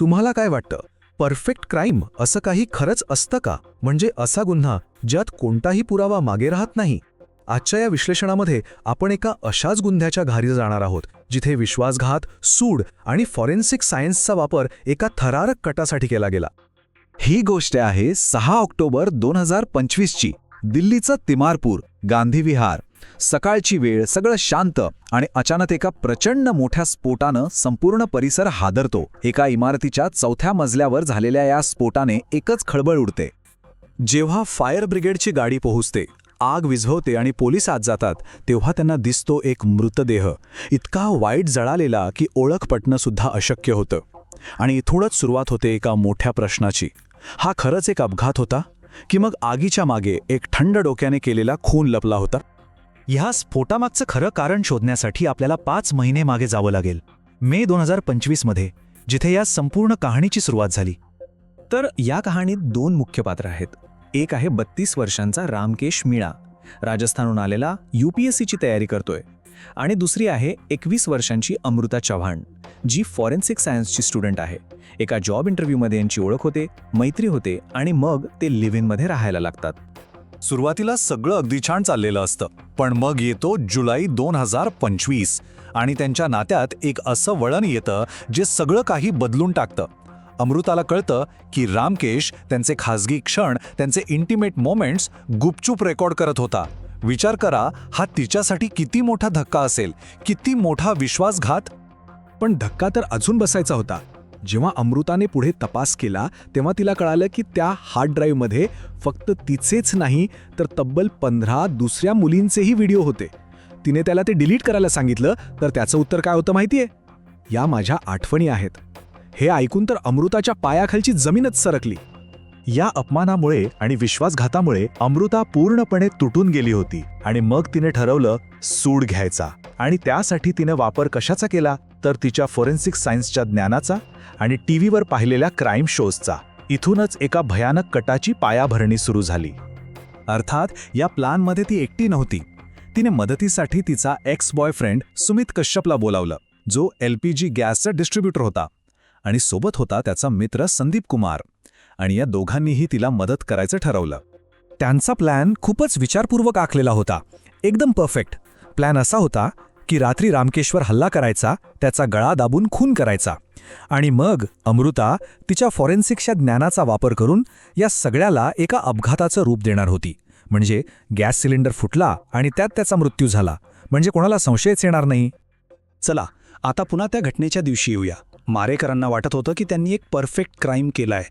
तुम्हाला काय वाटतं? परफेक्ट क्राईम असं काही खरंच असतं का? म्हणजे असा गुन्हा ज्यात कोणताही पुरावा मागे राहत नाही? आजच्या या विश्लेषणामध्ये आपण एका अशाच गुन्ह्याच्या घारी जाणार आहोत जिथे विश्वासघात सूड आणि फॉरेन्सिक सायन्सचा वापर एका थरारक कटासाठी केला गेला. ही गोष्ट आहे सहा ऑक्टोबर दोन हजार पंचवीसची दिल्लीचं तिमारपूर गांधी विहार. सकाळची वेळ सगळं शांत आणि अचानक एका प्रचंड मोठ्या स्फोटानं संपूर्ण परिसर हादरतो. एका इमारतीच्या चौथ्या मजल्यावर झालेल्या या स्फोटाने एकच खळबळ उडते. जेव्हा फायर ब्रिगेडची गाडी पोहोचते आग विझवते आणि पोलीस आत जातात तेव्हा त्यांना दिसतो एक मृतदेह. इतका वाईट जळालेला की ओळख पटणं सुद्धा अशक्य होतं. आणि इथूनच सुरुवात होते एका मोठ्या प्रश्नाची. हा खरंच एक अपघात होता? की मग आगीच्या मागे एक थंड डोक्याने केलेला खून लपला होता? ह्या स्फोटामागचं खरं कारण शोधण्यासाठी आपल्याला पाच महिने मागे जावं लागेल. मे दोन हजार पंचवीसमध्ये जिथे या संपूर्ण कहाणीची सुरुवात झाली. तर या कहाणीत दोन मुख्य पात्र आहेत. एक आहे बत्तीस वर्षांचा रामकेश मीणा. राजस्थानहून आलेला यू पी एस सीची तयारी करतोय. आणि दुसरी आहे एकवीस वर्षांची अमृता चव्हाण जी फॉरेन्सिक सायन्सची स्टुडंट आहे. एका जॉब इंटरव्ह्यूमध्ये यांची ओळख होते मैत्री होते आणि मग ते लिव्ह इनमध्ये राहायला लागतात. सुरुवातीला सगळं अगदी छान चाललेलं असतं. पण मग येतो जुलै दोन हजार पंचवीस आणि त्यांच्या नात्यात एक असं वळण येतं जे सगळं काही बदलून टाकतं. अमृताला कळतं की रामकेश त्यांचे खासगी क्षण त्यांचे इंटिमेट मोमेंट्स गुपचूप रेकॉर्ड करत होता. विचार करा हा तिच्यासाठी किती मोठा धक्का असेल किती मोठा विश्वासघात? पण धक्का तर अजून बसायचा होता. जेव्हा अमृताने पुढे तपास केला तेव्हा तिला कळालं की त्या हार्ड ड्राईव्हमध्ये फक्त तिचेच नाही तर तब्बल पंधरा दुसऱ्या मुलींचेही व्हिडिओ होते. तिने त्याला ते डिलीट करायला सांगितलं तर त्याचं उत्तर काय होतं माहितीये? या माझ्या आठवणी आहेत. हे ऐकून तर अमृताच्या पायाखालची जमीनच सरकली. या अपमानामुळे आणि विश्वासघातामुळे अमृता पूर्णपणे तुटून गेली होती आणि मग तिने ठरवलं सूड घ्यायचा. आणि त्यासाठी तिने वापर कशाचा केला? तर तिच्या फॉरेन्सिक सायन्सच्या ज्ञानाचा आणि टी व्हीवर पाहिलेल्या क्राईम शोजचा. इथूनच एका भयानक कटाची पायाभरणी सुरू झाली. अर्थात या प्लानमध्ये ती एकटी नव्हती. तिने मदतीसाठी तिचा एक्स बॉयफ्रेंड सुमित कश्यपला बोलावलं जो एल पी जी गॅसचा डिस्ट्रीब्युटर होता. आणि सोबत होता त्याचा मित्र संदीप कुमार. आणि या दोघांनीही तिला मदत करायचं ठरवलं. त्यांचा प्लॅन खूपच विचारपूर्वक आखलेला होता. एकदम परफेक्ट. प्लॅन असा होता की रात्री रामकेश्वर हल्ला करायचा त्याचा गळा दाबून खून करायचा. आणि मग अमृता तिच्या फॉरेन्सिकच्या ज्ञानाचा वापर करून या सगळ्याला एका अपघाताचं रूप देणार होती. म्हणजे गॅस सिलेंडर फुटला आणि त्यात त्याचा मृत्यू झाला. म्हणजे कोणाला संशयच येणार नाही. चला आता पुन्हा त्या घटनेच्या दिवशी येऊया. मारेकरांना वाटत होतं की त्यांनी एक परफेक्ट क्राईम केलाय.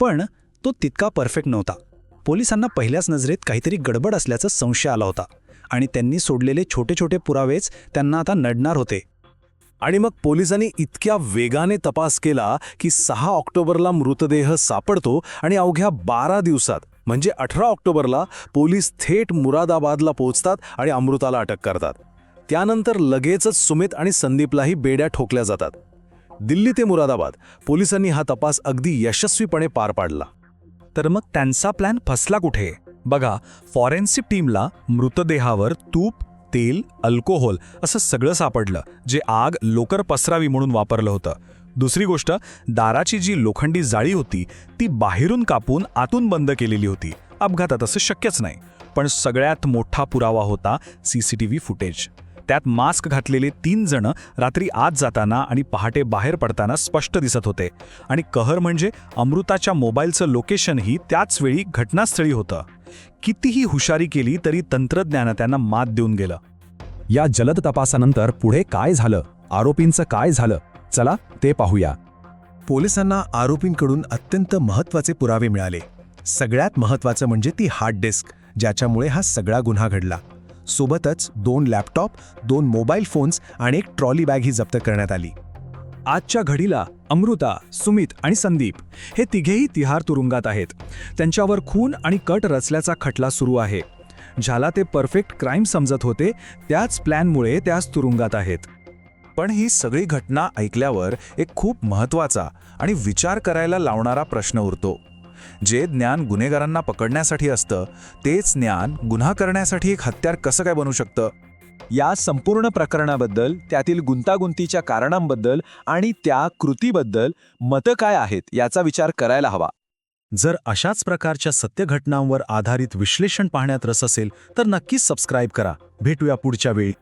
पण तो तितका परफेक्ट नव्हता. पोलिसांना पहिल्याच नजरेत काहीतरी गडबड असल्याचा संशय आला होता. आणि त्यांनी सोडलेले छोटे छोटे पुरावेच त्यांना आता नडणार होते. आणि मग पोलिसांनी इतक्या वेगाने तपास केला की सहा ऑक्टोबरला मृतदेह सापडतो आणि अवघ्या बारा दिवसात म्हणजे अठरा ऑक्टोबरला पोलीस थेट मुरादाबादला पोहोचतात आणि अमृताला अटक करतात. त्यानंतर लगेचच सुमित आणि संदीपलाही बेड्या ठोकल्या जातात. दिल्ली ते मुरादाबाद पोलिसांनी हा तपास अगदी यशस्वीपणे पार पाडला. तर मग त्यांचा प्लॅन फसला कुठे? बघा फॉरेन्सिक टीमला मृतदेहावर तूप तेल अल्कोहोल असं सगळं सापडलं जे आग लोकर पसरावी म्हणून वापरलं होतं. दुसरी गोष्ट दाराची जी लोखंडी जाळी होती ती बाहेरून कापून आतून बंद केलेली होती. अपघातात असं शक्यच नाही. पण सगळ्यात मोठा पुरावा होता सीसीटीव्ही फुटेज त्यात मास्क घातलेले तीन जण रात्री आत जाताना आणि पहाटे बाहेर पडताना स्पष्ट दिसत होते. आणि कहर म्हणजे अमृताच्या मोबाईलचं लोकेशनही त्याच वेळी घटनास्थळी होतं. कितीही हुशारी केली तरी तंत्रज्ञान त्यांना मात देऊन गेलं. या जलद तपासानंतर पुढे काय झालं? आरोपींचं काय झालं? चला ते पाहूया. पोलिसांना आरोपींकडून अत्यंत महत्त्वाचे पुरावे मिळाले. सगळ्यात महत्त्वाचं म्हणजे ती हार्ड डिस्क ज्याच्यामुळे हा सगळा गुन्हा घडला. सोबतच दोन लॅपटॉप दोन मोबाईल फोन्स आणि एक ट्रॉली बॅग ही जप्त करण्यात आली. आजच्या घडीला अमृता सुमित आणि संदीप हे तिघेही तिहार तुरुंगात आहेत. त्यांच्यावर खून आणि कट रचल्याचा खटला सुरू आहे. ज्याला ते परफेक्ट क्राईम समजत होते त्याच प्लॅनमुळे त्याच तुरुंगात आहेत. पण ही सगळी घटना ऐकल्यावर एक खूप महत्त्वाचा आणि विचार करायला लावणारा प्रश्न उरतो. जे ज्ञान गुन्हेगारांना पकडण्यासाठी असतं तेच ज्ञान गुन्हा करण्यासाठी एक हत्यार कसं काय बनू शकतं? या संपूर्ण प्रकरणाबद्दल त्यातील गुंतागुंतीच्या कारणांबद्दल आणि त्या कृतीबद्दल मतं काय आहेत याचा विचार करायला हवा. जर अशाच प्रकारच्या सत्यघटनांवर आधारित विश्लेषण पाहण्यात रस असेल तर नक्कीच सबस्क्राईब करा. भेटूया पुढच्या वेळी.